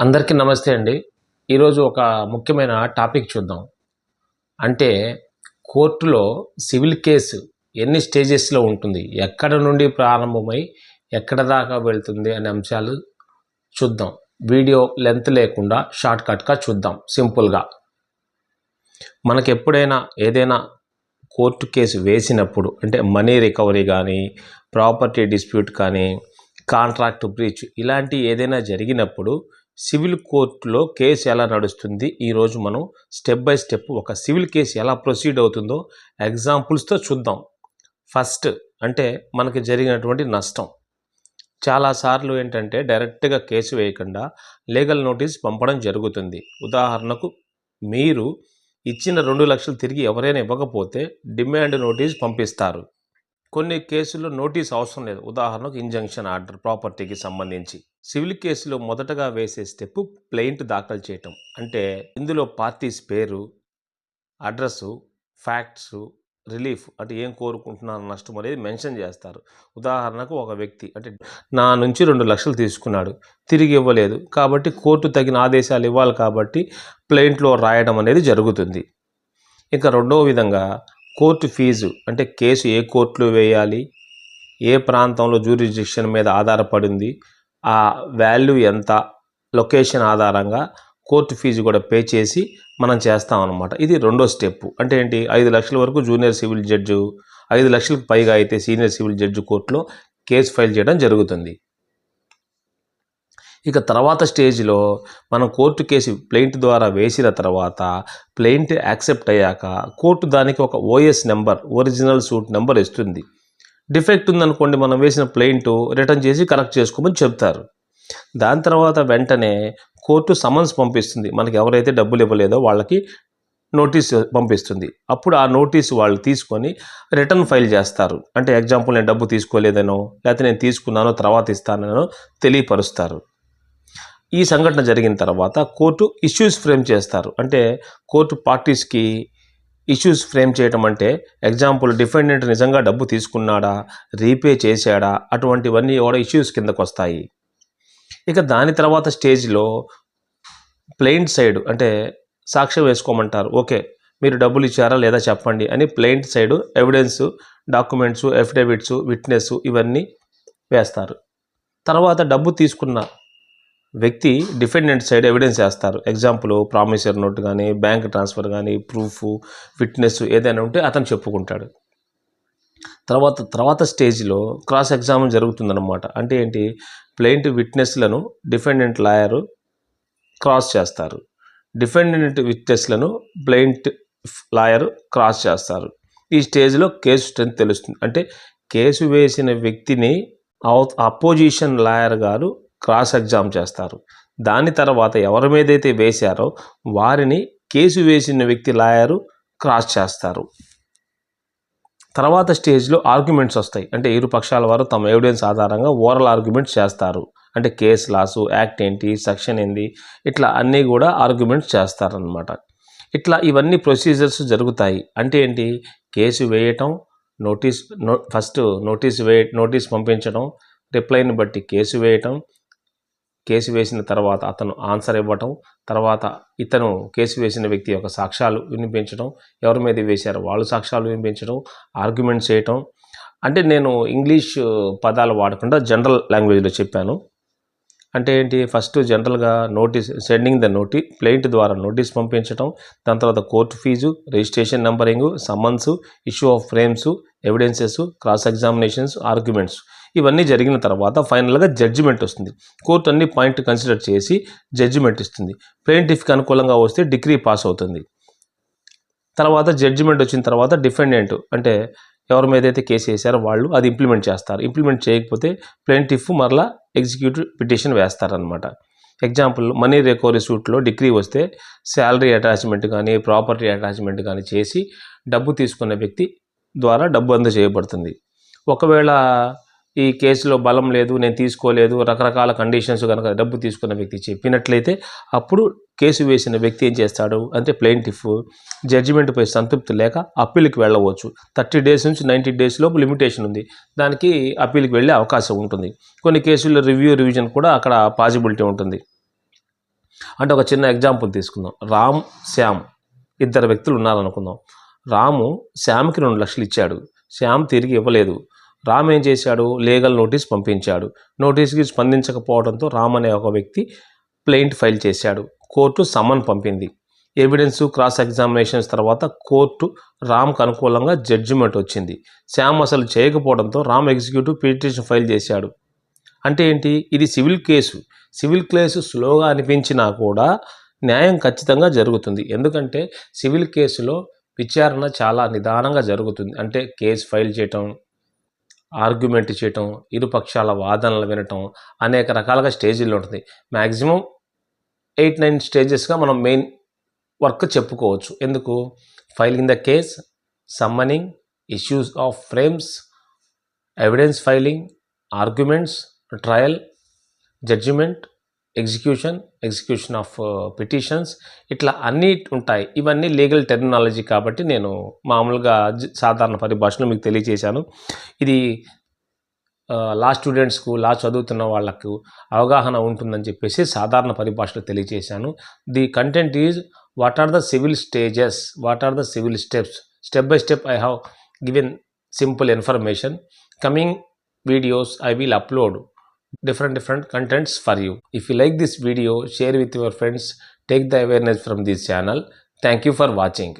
అందరికీ నమస్తే అండి. ఈరోజు ఒక ముఖ్యమైన టాపిక్ చూద్దాం. అంటే కోర్టులో సివిల్ కేసు ఎన్ని స్టేజెస్లో ఉంటుంది? ఎక్కడ నుండి ప్రారంభమై ఎక్కడ దాకా వెళ్తుంది అనే అంశాలు చూద్దాం. వీడియో లెంత్ లేకుండా షార్ట్ కట్గా చూద్దాం. సింపుల్గా. మనకు ఎప్పుడైనా ఏదైనా కోర్టు కేసు వేసినప్పుడు అంటే మనీ రికవరీ కానీ ప్రాపర్టీ డిస్ప్యూట్ కానీ కాంట్రాక్ట్ బ్రీచ్ ఇలాంటి ఏదైనా జరిగినప్పుడు సివిల్ కోర్టులో కేసు ఎలా నడుస్తుంది? ఈరోజు మనం స్టెప్ బై స్టెప్ ఒక సివిల్ కేసు ఎలా ప్రొసీడ్ అవుతుందో ఎగ్జాంపుల్స్తో చూద్దాం. ఫస్ట్ అంటే మనకి జరిగినటువంటి నష్టం. చాలాసార్లు ఏంటంటే డైరెక్ట్గా కేసు వేయకుండా లీగల్ నోటీస్ పంపడం జరుగుతుంది. ఉదాహరణకు మీరు ఇచ్చిన రెండు లక్షలు తిరిగి ఎవరైనా ఇవ్వకపోతే డిమాండ్ నోటీస్ పంపిస్తారు. కొన్ని కేసుల్లో నోటీస్ అవసరం లేదు. ఉదాహరణకు ఇంజంక్షన్ ఆర్డర్ ప్రాపర్టీకి సంబంధించి. సివిల్ కేసులో మొదటగా వేసే స్టెప్ ప్లెయింట్ దాఖలు చేయటం. అంటే ఇందులో పార్టీస్ పేరు అడ్రస్సు ఫ్యాక్ట్స్ రిలీఫ్ అంటే ఏం కోరుకుంటున్నారు నష్టం అనేది మెన్షన్ చేస్తారు. ఉదాహరణకు ఒక వ్యక్తి అంటే నా నుంచి రెండు లక్షలు తీసుకున్నాడు. తిరిగి ఇవ్వలేదు. కాబట్టి కోర్టు తగిన ఆదేశాలు ఇవ్వాలి కాబట్టి ప్లెయింట్లో రాయడం అనేది జరుగుతుంది. ఇంకా రెండవ విధంగా కోర్టు ఫీజు అంటే కేసు ఏ కోర్టులో వేయాలి ఏ ప్రాంతంలో జ్యూరిడిక్షన్ మీద ఆధారపడింది ఆ వాల్యూ ఎంత లొకేషన్ ఆధారంగా కోర్టు ఫీజు కూడా పే చేసి మనం చేస్తాం అనమాట ఇది రెండో స్టెప్ అంటే ఏంటి? ఐదు లక్షల వరకు జూనియర్ సివిల్ జడ్జు ఐదు లక్షలకు పైగా అయితే సీనియర్ సివిల్ జడ్జి కోర్టులో కేసు ఫైల్ చేయడం జరుగుతుంది. ఇక తర్వాత స్టేజ్లో మనం కోర్టు కేసు ప్లెయింట్ ద్వారా వేసిన తర్వాత ప్లెయింట్ యాక్సెప్ట్ అయ్యాక కోర్టు దానికి ఒక OS number original suit number ఇస్తుంది. డిఫెక్ట్ ఉందనుకోండి మనం వేసిన ప్లెయింట్ రిటర్న్ చేసి కరెక్ట్ చేసుకోమని చెప్తారు. దాని తర్వాత వెంటనే కోర్టు సమన్స్ పంపిస్తుంది. మనకి ఎవరైతే డబ్బులు ఇవ్వలేదో వాళ్ళకి నోటీస్ పంపిస్తుంది. అప్పుడు ఆ నోటీస్ వాళ్ళు తీసుకొని రిటర్న్ ఫైల్ చేస్తారు. అంటే ఎగ్జాంపుల్ నేను డబ్బు తీసుకోలేదనో లేకపోతే నేను తీసుకున్నానో తర్వాత ఇస్తానో తెలియపరుస్తారు. ఈ సంఘటన జరిగిన తర్వాత కోర్టు ఇష్యూస్ ఫ్రేమ్ చేస్తారు. అంటే కోర్టు పార్టీస్కి ఇష్యూస్ ఫ్రేమ్ చేయటం అంటే ఎగ్జాంపుల్ డిఫెండెంట్ నిజంగా డబ్బు తీసుకున్నాడా రీపే చేశాడా అటువంటివన్నీ కూడా ఇష్యూస్ కిందకు వస్తాయి. ఇక దాని తర్వాత స్టేజ్లో ప్లెయింట్ సైడ్ అంటే సాక్ష్యం వేసుకోమంటారు. ఓకే మీరు డబ్బులు ఇచ్చారా లేదా చెప్పండి అని plaint side evidence documents affidavits witness ఇవన్నీ వేస్తారు. తర్వాత డబ్బు తీసుకున్న వ్యక్తి డిఫెండెంట్ సైడ్ ఎవిడెన్స్ చేస్తారు ఎగ్జాంపుల్ ప్రామిసర్ నోట్ కానీ బ్యాంక్ ట్రాన్స్ఫర్ కానీ ప్రూఫ్ ఫిట్నెస్ ఏదైనా ఉంటే అతను చెప్పుకుంటాడు. తర్వాత తర్వాత స్టేజ్లో క్రాస్ ఎగ్జామ్ జరుగుతుందన్నమాట. అంటే ఏంటి? ప్లెయింట్ విట్నెస్లను డిఫెండెంట్ లాయరు క్రాస్ చేస్తారు. డిఫెండెంట్ విట్నెస్లను ప్లెయింట్ లాయర్ క్రాస్ చేస్తారు. ఈ స్టేజ్లో కేసు స్ట్రెంత్ తెలుస్తుంది. అంటే కేసు వేసిన వ్యక్తిని అపోజిషన్ లాయర్ గారు క్రాస్ ఎగ్జామ్ చేస్తారు. దాని తర్వాత ఎవరి మీదైతే వేశారో వారిని కేసు వేసిన వ్యక్తి లాయరు క్రాస్ చేస్తారు. తర్వాత స్టేజ్లో ఆర్గ్యుమెంట్స్ వస్తాయి. అంటే ఇరు పక్షాల వారు తమ ఎవిడెన్స్ ఆధారంగా ఓరల్ ఆర్గ్యుమెంట్స్ చేస్తారు. అంటే కేసు లాసు యాక్ట్ ఏంటి సెక్షన్ ఏంటి ఇట్లా అన్నీ కూడా ఆర్గ్యుమెంట్స్ చేస్తారనమాట ఇట్లా ఇవన్నీ ప్రొసీజర్స్ జరుగుతాయి. అంటే ఏంటి? కేసు వేయటం నోటీస్ నో ఫస్ట్ నోటీస్ వే నోటీస్ పంపించడం రిప్లైని బట్టి కేసు వేయటం కేసు వేసిన తర్వాత అతను ఆన్సర్ ఇవ్వటం తర్వాత ఇతను కేసు వేసిన వ్యక్తి యొక్క సాక్ష్యాలు వినిపించడం ఎవరి మీద వేశారు వాళ్ళు సాక్ష్యాలు వినిపించడం ఆర్గ్యుమెంట్స్ చేయటం. అంటే నేను ఇంగ్లీష్ పదాలు వాడకుండా జనరల్ లాంగ్వేజ్లో చెప్పాను. అంటే ఏంటి? ఫస్ట్ జనరల్గా notice sending the notice plaint ద్వారా నోటీస్ పంపించడం దాని తర్వాత court fee registration numbering summons issue of frames evidences cross examinations arguments ఇవన్నీ జరిగిన తర్వాత ఫైనల్గా జడ్జిమెంట్ వస్తుంది. కోర్టు అన్ని పాయింట్ కన్సిడర్ చేసి జడ్జిమెంట్ ఇస్తుంది. ప్లేంటిఫ్కి అనుకూలంగా వస్తే డిగ్రీ పాస్ అవుతుంది. తర్వాత జడ్జిమెంట్ వచ్చిన తర్వాత డిఫెండెంట్ అంటే ఎవరి మీద అయితే కేసు వేసారో వాళ్ళు అది ఇంప్లిమెంట్ చేస్తారు. ఇంప్లిమెంట్ చేయకపోతే ప్లేంటిఫ్ మరలా ఎగ్జిక్యూటివ్ పిటిషన్ వేస్తారనమాట ఎగ్జాంపుల్ మనీ రికవరీ సూట్లో డిగ్రీ వస్తే శాలరీ అటాచ్మెంట్ కానీ ప్రాపర్టీ అటాచ్మెంట్ కానీ చేసి డబ్బు తీసుకున్న వ్యక్తి ద్వారా డబ్బు అందజేయబడుతుంది. ఒకవేళ ఈ కేసులో బలం లేదు నేను తీసుకోలేదు రకరకాల కండిషన్స్ కనుక డబ్బు తీసుకున్న వ్యక్తి చెప్పినట్లయితే అప్పుడు కేసు వేసిన వ్యక్తి ఏం చేస్తాడు అంటే ప్లెయింటిఫ్ జడ్జిమెంట్పై సంతృప్తి లేక అప్పీల్కి వెళ్ళవచ్చు. థర్టీ డేస్ నుంచి నైంటీ డేస్ లోపు లిమిటేషన్ ఉంది. దానికి అప్పీల్కి వెళ్ళే అవకాశం ఉంటుంది. కొన్ని కేసుల్లో రివ్యూ రివిజన్ కూడా అక్కడ పాసిబిలిటీ ఉంటుంది. అంటే ఒక చిన్న ఎగ్జాంపుల్ తీసుకుందాం. రామ్ శ్యామ్ ఇద్దరు వ్యక్తులు ఉన్నారనుకుందాం. రాము శ్యామ్కి రెండు లక్షలు ఇచ్చాడు. శ్యామ్ తిరిగి ఇవ్వలేదు. రామ్ ఏం చేశాడు? లీగల్ నోటీస్ పంపించాడు. నోటీస్కి స్పందించకపోవడంతో రామ్ అనే ఒక వ్యక్తి ప్లెయింట్ ఫైల్ చేశాడు. కోర్టు సమన్ పంపింది. ఎవిడెన్స్ క్రాస్ ఎగ్జామినేషన్స్ తర్వాత కోర్టు రామ్కు అనుకూలంగా జడ్జిమెంట్ వచ్చింది. శ్యామ్ అసలు చేయకపోవడంతో రామ్ ఎగ్జిక్యూటివ్ పిటిషన్ ఫైల్ చేశాడు. అంటే ఏంటి? ఇది సివిల్ కేసు. సివిల్ కేసు స్లోగా అనిపించినా కూడా న్యాయం ఖచ్చితంగా జరుగుతుంది. ఎందుకంటే సివిల్ కేసులో విచారణ చాలా నిదానంగా జరుగుతుంది. అంటే కేసు ఫైల్ చేయటం ఆర్గ్యుమెంట్ చేయటం ఇరుపక్షాల వాదనలు వినటం అనేక రకాలుగా స్టేజీల్లో ఉంటుంది. మ్యాక్సిమం ఎయిట్ నైన్ స్టేజెస్గా మనం మెయిన్ వర్క్ చెప్పుకోవచ్చు. ఎందుకు? Filing the case summoning issues of frames evidence filing arguments trial judgement execution execution of petitions ఇట్లా అన్నీ ఉంటాయి. ఇవన్నీ లీగల్ టెర్మినాలజీ కాబట్టి నేను మామూలుగా సాధారణ పరిభాషలో మీకు తెలియజేశాను. ఇది లా స్టూడెంట్స్కు లా చదువుతున్న వాళ్ళకు అవగాహన ఉంటుందని చెప్పేసి సాధారణ పరిభాషలో తెలియజేశాను. The content is what are the civil stages what are the civil steps? Step by step I have given simple information. Coming videos I will upload. Different different contents for you. If you like this video share with your friends. Take the awareness from this channel. Thank you for watching